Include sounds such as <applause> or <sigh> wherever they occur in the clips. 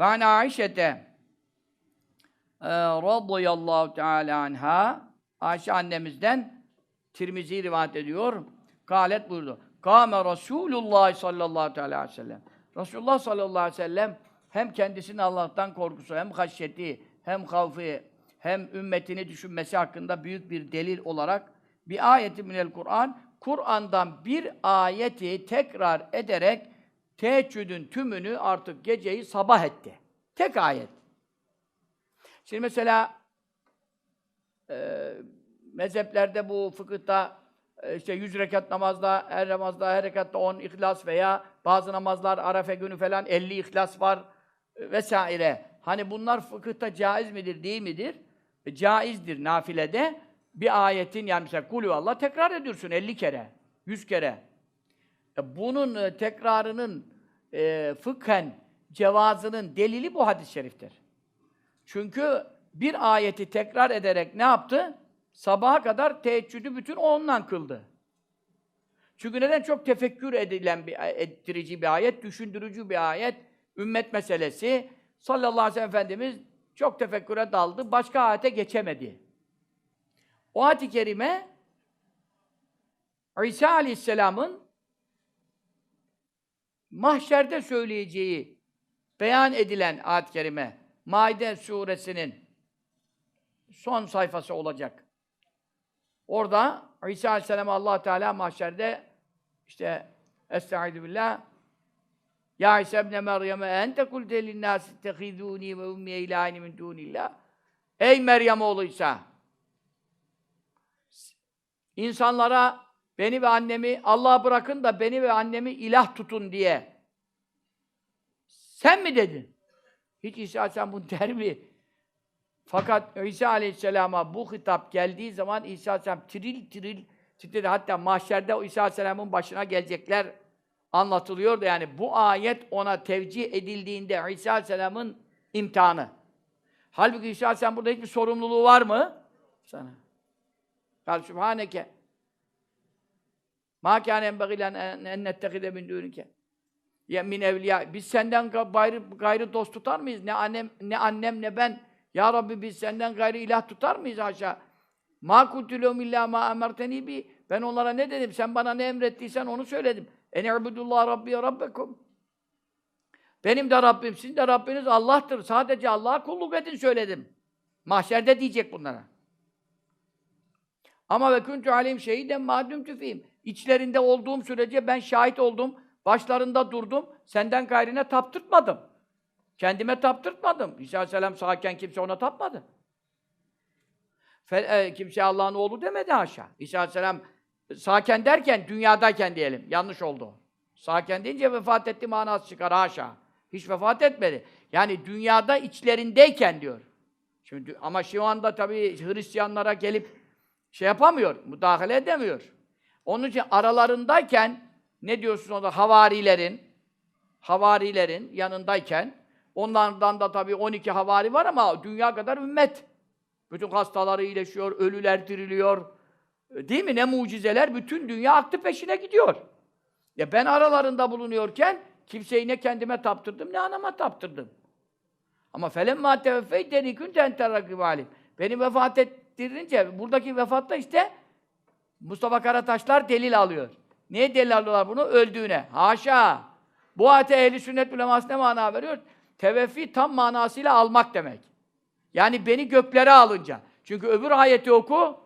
Ve an Aişete e, radıyallahu teala anha Ayşe annemizden Tirmizi rivayet ediyor. Galet buyurdu. Kâme Resulullah sallallahu aleyhi ve sellem. Resulullah sallallahu aleyhi ve sellem hem kendisinin Allah'tan korkusu, hem haşyeti, hem havfi, hem ümmetini düşünmesi hakkında büyük bir delil olarak bir ayeti minel Kur'an, Kur'an'dan bir ayeti tekrar ederek teheccüdün tümünü artık geceyi sabah etti. Tek ayet. Şimdi mesela e, mezheplerde bu fıkıhta e, işte 100 rekat namazda, her namazda, her rekatta 10 ihlas veya bazı namazlar Arefe günü falan 50 ihlas var e, vesaire. Hani bunlar fıkıhta caiz midir, değil midir? E, caizdir nafilede. Bir ayetin yani mesela kulü Allah tekrar ediyorsun 50 kere, 100 kere. E, bunun e, tekrarının e, fıkhen cevazının delili bu hadis-i şeriftir. Çünkü bir ayeti tekrar ederek ne yaptı? Sabaha kadar teheccüdü bütün onunla kıldı. Çünkü neden? Çok tefekkür edilen bir, ettirici bir ayet, düşündürücü bir ayet, ümmet meselesi. Sallallahu aleyhi ve sellem Efendimiz çok tefekküre daldı, başka ayete geçemedi. O ayet-i kerime İsa aleyhisselamın mahşerde söyleyeceği beyan edilen ayet-i kerime Maide suresinin son sayfası olacak. Orada İsa Aleyhisselam Allah Teala mahşerde işte Estaizu billah Ya İsa ibn Meryem ente kulte linnâs ittehidûni ve ummiye ilâhini min dûnillah Ey Meryem oğlu İsa insanlara beni ve annemi Allah'a bırakın da beni ve annemi ilah tutun diye sen mi dedin? Hiç İsa Aleyhisselam bunu <laughs> der mi? Fakat İsa Aleyhisselam'a bu hitap geldiği zaman İsa Aleyhisselam tiril tiril titredi. Hatta mahşerde İsa Aleyhisselam'ın başına gelecekler anlatılıyordu. Yani bu ayet ona tevcih edildiğinde İsa Aleyhisselam'ın imtihanı. Halbuki İsa Aleyhisselam burada hiçbir sorumluluğu var mı? Sana. Kâl Sübhaneke mâ kâne enbegilen en nettehide min dûnike ya min evliya. Biz senden gayrı, gayrı dost tutar mıyız? Ne annem ne annem ne ben. Ya Rabbi biz senden gayrı ilah tutar mıyız haşa? Ma kultulum illa ma emerteni bi. Ben onlara ne dedim? Sen bana ne emrettiysen onu söyledim. En ibudullah rabbi rabbekum. Benim de Rabbim, sizin de Rabbiniz Allah'tır. Sadece Allah'a kulluk edin söyledim. Mahşerde diyecek bunlara. Ama ve kuntu aleyhim şehiden madüm tüfeyim. İçlerinde olduğum sürece ben şahit oldum. Başlarında durdum. Senden gayrine taptırtmadım. Kendime taptırtmadım. İsa Aleyhisselam sağken kimse ona tapmadı. Fe, e, kimse Allah'ın oğlu demedi haşa. İsa Aleyhisselam sağken derken dünyadayken diyelim. Yanlış oldu. Sağken deyince vefat etti manası çıkar haşa. Hiç vefat etmedi. Yani dünyada içlerindeyken diyor. Şimdi ama şu anda tabii Hristiyanlara gelip şey yapamıyor, müdahale edemiyor. Onun için aralarındayken ne diyorsun orada havarilerin havarilerin yanındayken onlardan da tabii 12 havari var ama dünya kadar ümmet. Bütün hastaları iyileşiyor, ölüler diriliyor. Değil mi? Ne mucizeler. Bütün dünya aktı peşine gidiyor. Ya ben aralarında bulunuyorken kimseyi ne kendime taptırdım ne anama taptırdım. Ama felemma teveffeyteni kunte enter rakibalim. Beni vefat dirilince buradaki vefatta işte Mustafa Karataşlar delil alıyor. Niye delil alıyorlar bunu? Öldüğüne. Haşa! Bu ayete ehli sünnet uleması ne mana veriyor? Teveffi tam manasıyla almak demek. Yani beni göklere alınca. Çünkü öbür ayeti oku.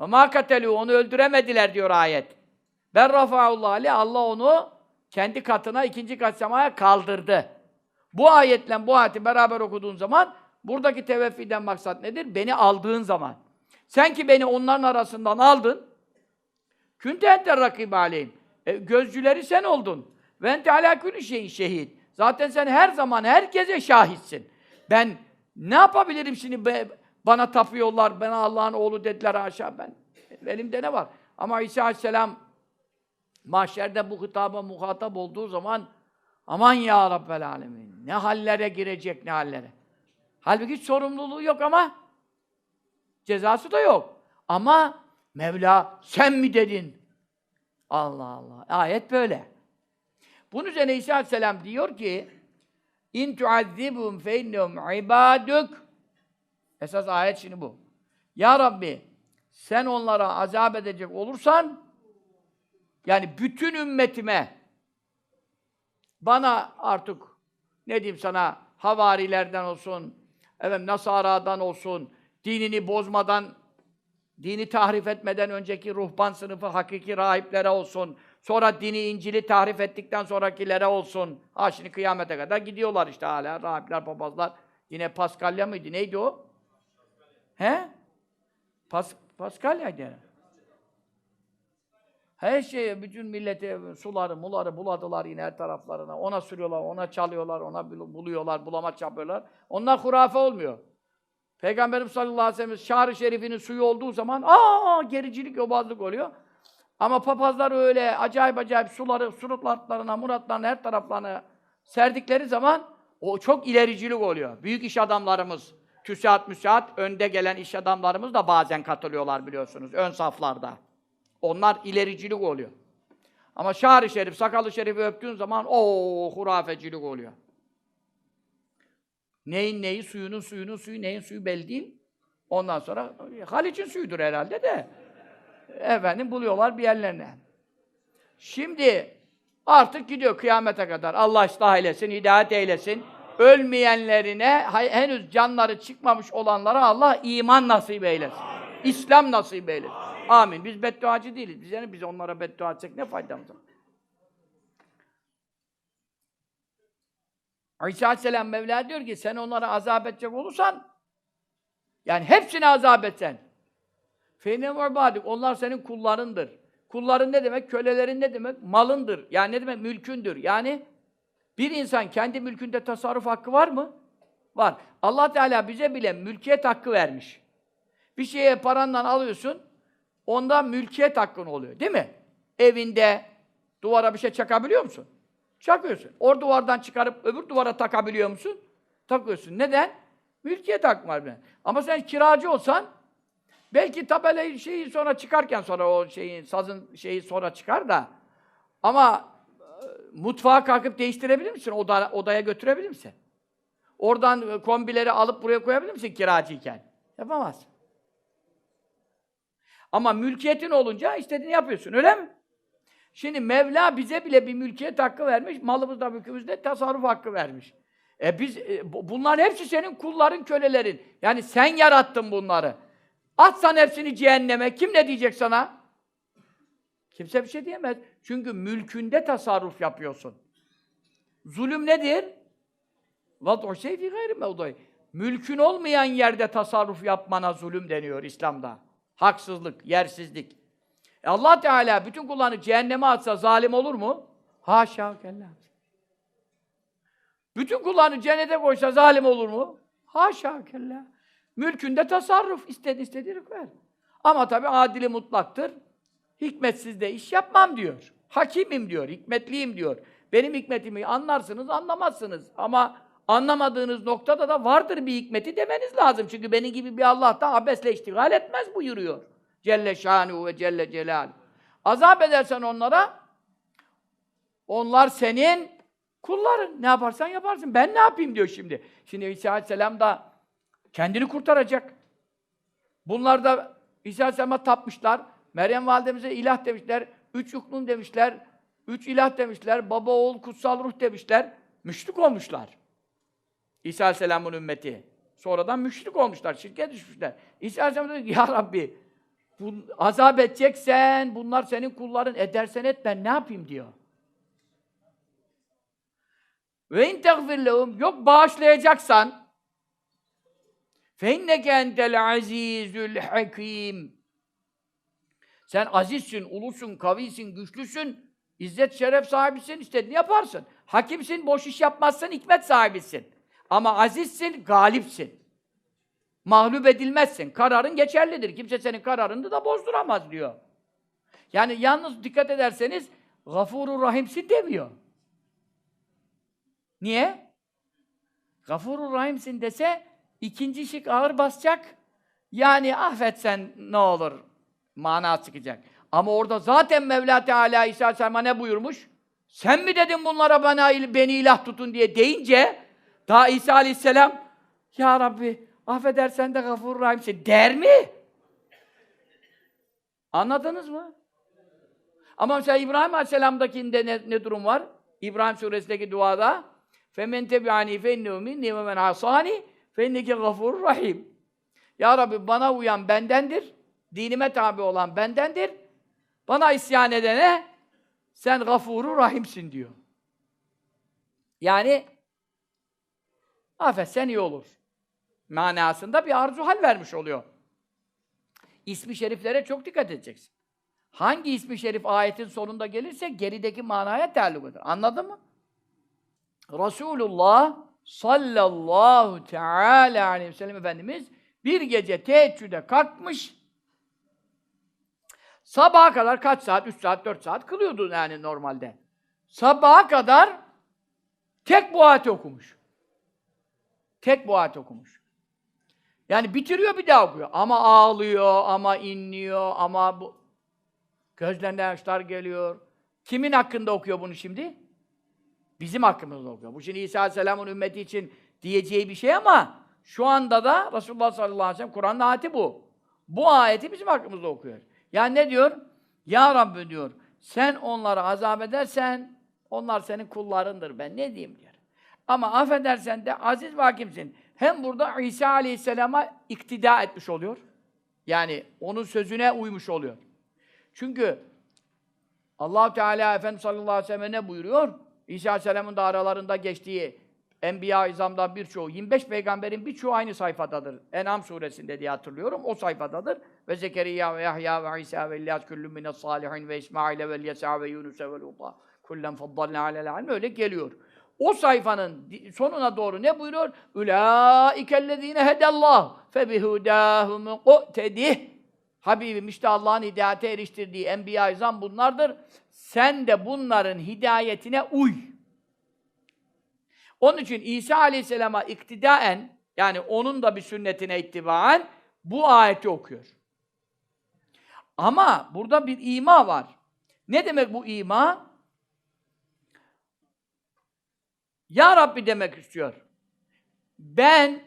Ve ma onu öldüremediler diyor ayet. Ben rafaullah ali Allah onu kendi katına ikinci kat semaya kaldırdı. Bu ayetle bu ayeti beraber okuduğun zaman buradaki teveffiden maksat nedir? Beni aldığın zaman. Sen ki beni onların arasından aldın, Künte enter rakib aleyhim. E, gözcüleri sen oldun. Ve ente alâ şeyin şehit. Zaten sen her zaman herkese şahitsin. Ben ne yapabilirim şimdi be, bana tapıyorlar, bana Allah'ın oğlu dediler aşağı ben. Elimde ne var? Ama İsa Aleyhisselam mahşerde bu hitaba muhatap olduğu zaman aman ya Rabbel Alemin ne hallere girecek ne hallere. Halbuki hiç sorumluluğu yok ama cezası da yok. Ama Mevla sen mi dedin? Allah Allah. Ayet böyle. Bunun üzerine İsa Aleyhisselam diyor ki İn tuazzibhum fe innehum. Esas ayet şimdi bu. Ya Rabbi sen onlara azap edecek olursan yani bütün ümmetime bana artık ne diyeyim sana havarilerden olsun, efendim Nasara'dan olsun, dinini bozmadan, dini tahrif etmeden önceki ruhban sınıfı hakiki rahiplere olsun, sonra dini İncil'i tahrif ettikten sonrakilere olsun. Ha şimdi kıyamete kadar gidiyorlar işte hala rahipler, papazlar. Yine Paskalya mıydı? Neydi o? He? Pas Paskalya'ydı. Her şeye, bütün millete suları, muları buladılar yine her taraflarına. Ona sürüyorlar, ona çalıyorlar, ona bul- buluyorlar, bulamaç yapıyorlar. Onlar hurafe olmuyor. Peygamberimiz sallallahu aleyhi ve sellem şar-ı şerifinin suyu olduğu zaman aa gericilik, yobazlık oluyor. Ama papazlar öyle acayip acayip suları, surutlarına, muratlarına, her taraflarına serdikleri zaman o çok ilericilik oluyor. Büyük iş adamlarımız, TÜSİAD, MÜSİAD, önde gelen iş adamlarımız da bazen katılıyorlar biliyorsunuz, ön saflarda. Onlar ilericilik oluyor. Ama şar-ı şerif, sakalı şerifi öptüğün zaman o hurafecilik oluyor. Neyin neyi, suyunun suyunun suyu, neyin suyu belli değil. Ondan sonra Haliç'in suyudur herhalde de. Efendim buluyorlar bir yerlerine. Şimdi artık gidiyor kıyamete kadar. Allah ıslah eylesin, hidayet eylesin. Ölmeyenlerine, henüz canları çıkmamış olanlara Allah iman nasip eylesin. İslam nasip eylesin. Amin. Biz bedduacı değiliz. Biz yani biz onlara beddua etsek ne faydamız var? İsa Aleyhisselam Mevla diyor ki sen onlara azap edecek olursan yani hepsine azap etsen Feyne vabadik. Onlar senin kullarındır. Kulların ne demek? Kölelerin ne demek? Malındır. Yani ne demek? Mülkündür. Yani bir insan kendi mülkünde tasarruf hakkı var mı? Var. Allah Teala bize bile mülkiyet hakkı vermiş. Bir şeye paranla alıyorsun, onda mülkiyet hakkın oluyor. Değil mi? Evinde duvara bir şey çakabiliyor musun? Çakıyorsun. O duvardan çıkarıp öbür duvara takabiliyor musun? Takıyorsun. Neden? Mülkiyet hakkı var. benim. Ama sen kiracı olsan belki tabelayı şeyi sonra çıkarken sonra o şeyin sazın şeyi sonra çıkar da ama e, mutfağa kalkıp değiştirebilir misin? Oda, odaya götürebilir misin? Oradan e, kombileri alıp buraya koyabilir misin kiracıyken? Yapamazsın. Ama mülkiyetin olunca istediğini yapıyorsun, öyle mi? Şimdi Mevla bize bile bir mülkiyet hakkı vermiş, malımızda, mülkümüzde tasarruf hakkı vermiş. E biz, e, bunların hepsi senin kulların, kölelerin. Yani sen yarattın bunları. Atsan hepsini cehenneme, kim ne diyecek sana? Kimse bir şey diyemez. Çünkü mülkünde tasarruf yapıyorsun. Zulüm nedir? Vad'u şey fi gayri Mülkün olmayan yerde tasarruf yapmana zulüm deniyor İslam'da. Haksızlık, yersizlik. E Allah Teala bütün kullarını cehenneme atsa zalim olur mu? Haşa kella. Bütün kullarını cennete koysa zalim olur mu? Haşa kella. Mülkünde tasarruf, istedi istediğini ver. Ama tabi adili mutlaktır. Hikmetsiz de iş yapmam diyor. Hakimim diyor, hikmetliyim diyor. Benim hikmetimi anlarsınız, anlamazsınız. Ama anlamadığınız noktada da vardır bir hikmeti demeniz lazım. Çünkü benim gibi bir Allah da abesle iştigal etmez buyuruyor. Celle şanuhu ve celle celal. Azap edersen onlara, onlar senin kulların. Ne yaparsan yaparsın. Ben ne yapayım diyor şimdi. Şimdi İsa Aleyhisselam da kendini kurtaracak. Bunlar da İsa Aleyhisselam'a tapmışlar. Meryem validemize ilah demişler. Üç yuknun demişler. Üç ilah demişler. Baba, oğul, kutsal ruh demişler. Müşrik olmuşlar. İsa Aleyhisselam'ın ümmeti. Sonradan müşrik olmuşlar. Şirke düşmüşler. İsa Aleyhisselam diyor ki, Ya Rabbi bu, azap edeceksen, bunlar senin kulların, edersen et, ben ne yapayım diyor. Ve in teğfir lehum, yok bağışlayacaksan, fe inneke entel azizül hakim. Sen azizsin, ulusun, kavisin, güçlüsün, izzet şeref sahibisin, istediğini yaparsın. Hakimsin, boş iş yapmazsın, hikmet sahibisin. Ama azizsin, galipsin. Mağlup edilmezsin. Kararın geçerlidir. Kimse senin kararını da bozduramaz diyor. Yani yalnız dikkat ederseniz gafurur rahimsin demiyor. Niye? Gafurur rahimsin dese ikinci şık ağır basacak. Yani affetsen ne olur mana çıkacak. Ama orada zaten Mevla Teala İsa Aleyhisselam'a ne buyurmuş? Sen mi dedin bunlara bana beni ilah tutun diye deyince Daha İsa Aleyhisselam Ya Rabbi affedersen de gafur rahimsin der mi? Anladınız mı? Ama mesela İbrahim Aleyhisselam'dakinde ne, ne durum var? İbrahim suresindeki duada فَمَنْ تَبِعَنِي فَاِنَّهُ مِنِّي وَمَنْ عَصَانِي فَاِنَّكَ غَفُورٌ rahim. Ya Rabbi bana uyan bendendir, dinime tabi olan bendendir, bana isyan edene sen gafuru rahimsin diyor. Yani affetsen iyi olur. Manasında bir arzu hal vermiş oluyor. İsmi şeriflere çok dikkat edeceksin. Hangi ismi şerif ayetin sonunda gelirse gerideki manaya taalluk eder. Anladın mı? Resulullah sallallahu teala aleyhi ve sellem Efendimiz bir gece teheccüde kalkmış. Sabaha kadar kaç saat? 3 saat, 4 saat kılıyordu yani normalde. Sabaha kadar tek bu ayeti okumuş. Tek bu ayeti okumuş. Yani bitiriyor bir daha okuyor. Ama ağlıyor, ama inliyor, ama bu... Gözlerine yaşlar geliyor. Kimin hakkında okuyor bunu şimdi? Bizim hakkımızda okuyor. Bu şimdi İsa Aleyhisselam'ın ümmeti için diyeceği bir şey ama şu anda da Resulullah sallallahu aleyhi ve sellem Kur'an'ın ayeti bu. Bu ayeti bizim hakkımızda okuyor. Yani ne diyor? Ya Rabbi diyor, sen onları azap edersen onlar senin kullarındır. Ben ne diyeyim diyor. Ama affedersen de aziz ve hakimsin. Hem burada İsa Aleyhisselam'a iktida etmiş oluyor. Yani onun sözüne uymuş oluyor. Çünkü allah Teala Efendimiz sallallahu aleyhi ve sellem ne buyuruyor? İsa Aleyhisselam'ın da aralarında geçtiği Enbiya izamdan birçoğu, 25 peygamberin birçoğu aynı sayfadadır. En'am suresinde diye hatırlıyorum. O sayfadadır. Ve Zekeriya ve Yahya ve İsa ve İlyas küllüm mines salihin ve İsmail ve Yesa ve Yunus ve Luta kullen faddalna alel alem öyle geliyor. O sayfanın sonuna doğru ne buyuruyor? Ulaikellezine hedallah fe bihudahum muqtedih. Habibim işte Allah'ın hidayete eriştirdiği enbiya izam bunlardır. Sen de bunların hidayetine uy. Onun için İsa Aleyhisselam'a iktidaen yani onun da bir sünnetine ittibaen bu ayeti okuyor. Ama burada bir ima var. Ne demek bu ima? Ya Rabbi demek istiyor. Ben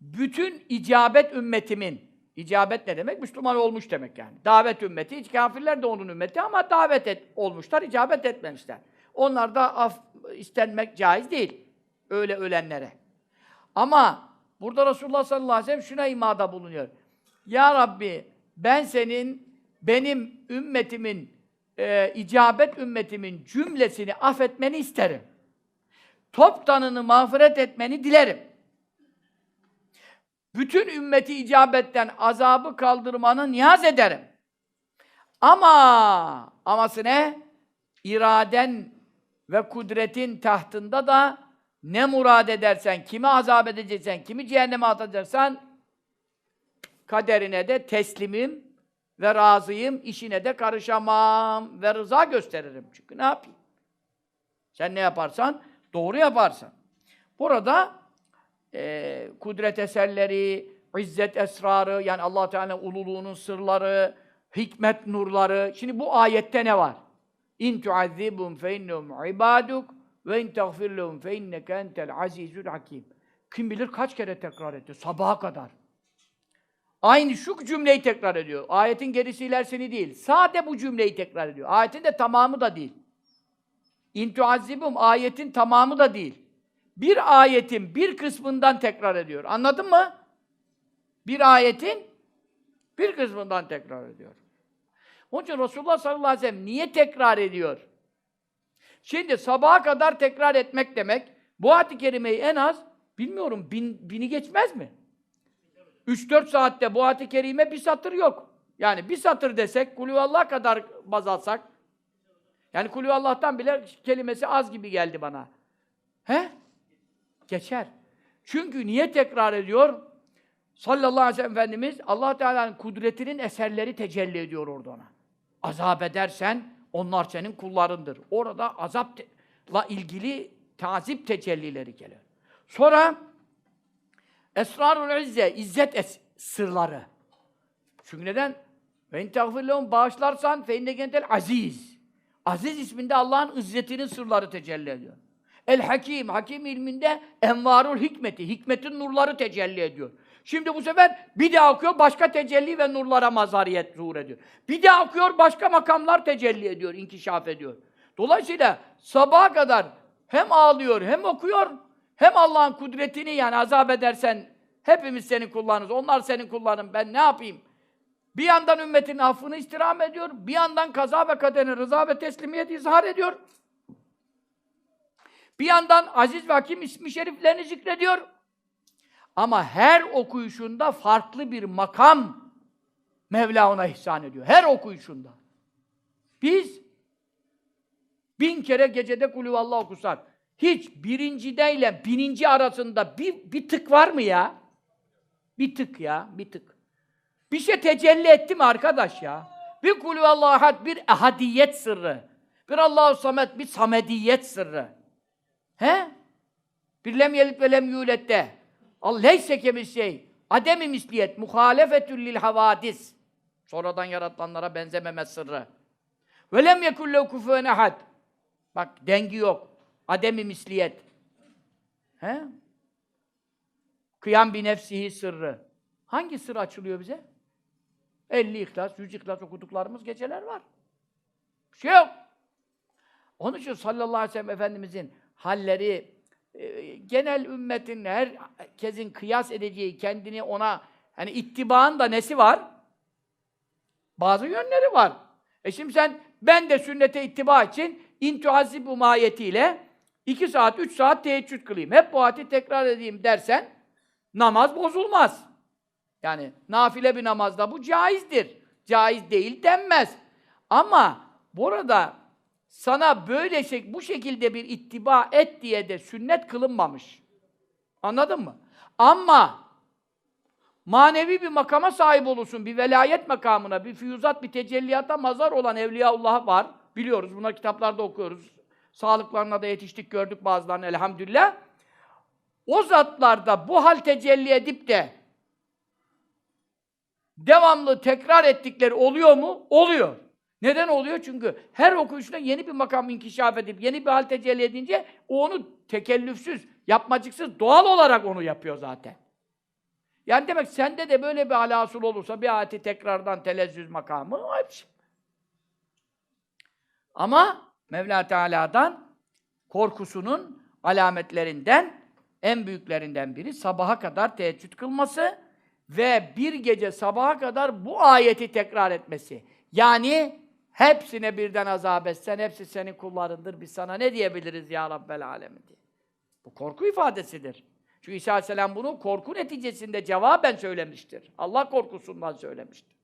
bütün icabet ümmetimin, icabet ne demek? Müslüman olmuş demek yani. Davet ümmeti, hiç kafirler de onun ümmeti ama davet et, olmuşlar, icabet etmemişler. Onlar da af istenmek caiz değil. Öyle ölenlere. Ama burada Resulullah sallallahu aleyhi ve sellem şuna imada bulunuyor. Ya Rabbi ben senin, benim ümmetimin, e, icabet ümmetimin cümlesini affetmeni isterim. Toptanını mağfiret etmeni dilerim. Bütün ümmeti icabetten azabı kaldırmanı niyaz ederim. Ama aması ne? İraden ve kudretin tahtında da ne murad edersen, kimi azap edeceksen, kimi cehenneme atacaksan kaderine de teslimim ve razıyım, işine de karışamam ve rıza gösteririm. Çünkü ne yapayım? Sen ne yaparsan doğru yaparsan. Burada e, kudret eserleri, izzet esrarı, yani allah Teala'nın ululuğunun sırları, hikmet nurları. Şimdi bu ayette ne var? İn tuazzibhum fe innehum ibaduk ve in tagfir lehum fe inneke hakim. Kim bilir kaç kere tekrar etti? Sabaha kadar. Aynı şu cümleyi tekrar ediyor. Ayetin gerisi ilerisini değil. Sade bu cümleyi tekrar ediyor. Ayetin de tamamı da değil. İn tuazzibhum ayetin tamamı da değil. Bir ayetin bir kısmından tekrar ediyor. Anladın mı? Bir ayetin bir kısmından tekrar ediyor. Onun için Resulullah sallallahu aleyhi ve sellem niye tekrar ediyor? Şimdi sabaha kadar tekrar etmek demek, bu ayet-i kerimeyi en az, bilmiyorum, bin, bini geçmez mi? 3-4 saatte bu ayet-i kerime bir satır yok. Yani bir satır desek, kulüvallah kadar baz alsak, yani kulüvallah'tan bile kelimesi az gibi geldi bana. He? Geçer. Çünkü niye tekrar ediyor? Sallallahu aleyhi ve sellem Efendimiz, allah Teala'nın kudretinin eserleri tecelli ediyor orada ona. Azap edersen, onlar senin kullarındır. Orada azapla ilgili tazip tecellileri geliyor. Sonra Esrarul İzze, izzet es sırları. Çünkü neden? Ve in bağışlarsan fe inne aziz. Aziz isminde Allah'ın izzetinin sırları tecelli ediyor. El Hakim, Hakim ilminde envarul hikmeti, hikmetin nurları tecelli ediyor. Şimdi bu sefer bir daha okuyor, başka tecelli ve nurlara mazhariyet zuhur ediyor. Bir daha okuyor, başka makamlar tecelli ediyor, inkişaf ediyor. Dolayısıyla sabaha kadar hem ağlıyor, hem okuyor, hem Allah'ın kudretini yani azap edersen hepimiz senin kullarınız, onlar senin kulların, ben ne yapayım? Bir yandan ümmetin affını istirham ediyor, bir yandan kaza ve kaderin rıza ve teslimiyet izhar ediyor. Bir yandan aziz ve hakim ismi şeriflerini zikrediyor. Ama her okuyuşunda farklı bir makam Mevla ona ihsan ediyor. Her okuyuşunda. Biz bin kere gecede kulüvallah okusak, hiç birincideyle bininci arasında bir, bir tık var mı ya? Bir tık ya, bir tık. Bir şey tecelli etti mi arkadaş ya? Bir kulüvallahu ahad, bir ehadiyet sırrı. Bir Allahu samet, bir samediyet sırrı. He? Bir lem yelit ve lem yulette. Allah leyse kemis şey. Ademi misliyet, muhalefetül lil havadis. Sonradan yaratılanlara benzememe sırrı. Ve lem yekullehu kufuven ehad. Bak dengi yok. Ademi misliyet. He? Kıyam bir nefsihi sırrı. Hangi sır açılıyor bize? 50 ihlas, 100 ihlas okuduklarımız geceler var. Bir şey yok. Onun için sallallahu aleyhi ve sellem Efendimizin halleri, e, genel ümmetin, herkesin kıyas edeceği, kendini ona, hani ittibağın da nesi var? Bazı yönleri var. E şimdi sen, ben de sünnete ittiba için intuhazibu mahiyetiyle iki saat, üç saat teheccüd kılayım. Hep bu ayeti tekrar edeyim dersen, namaz bozulmaz. Yani nafile bir namazda bu caizdir. Caiz değil denmez. Ama burada sana böyle şey, bu şekilde bir ittiba et diye de sünnet kılınmamış. Anladın mı? Ama manevi bir makama sahip olursun, bir velayet makamına, bir füyüzat, bir tecelliyata mazar olan Evliyaullah var. Biliyoruz, bunlar kitaplarda okuyoruz. Sağlıklarına da yetiştik, gördük bazılarını elhamdülillah. O zatlarda bu hal tecelli edip de devamlı tekrar ettikleri oluyor mu? Oluyor. Neden oluyor? Çünkü her okuyuşunda yeni bir makam inkişaf edip, yeni bir hal tecelli edince o onu tekellüfsüz, yapmacıksız, doğal olarak onu yapıyor zaten. Yani demek sende de böyle bir halasıl olursa bir ayeti tekrardan telezzüz makamı hepsi. Ama Mevla Teala'dan korkusunun alametlerinden en büyüklerinden biri sabaha kadar teheccüd kılması ve bir gece sabaha kadar bu ayeti tekrar etmesi. Yani hepsine birden azap etsen, hepsi senin kullarındır. Biz sana ne diyebiliriz ya Rabbel Alemin diye. Bu korku ifadesidir. Çünkü İsa Aleyhisselam bunu korku neticesinde cevaben söylemiştir. Allah korkusundan söylemiştir.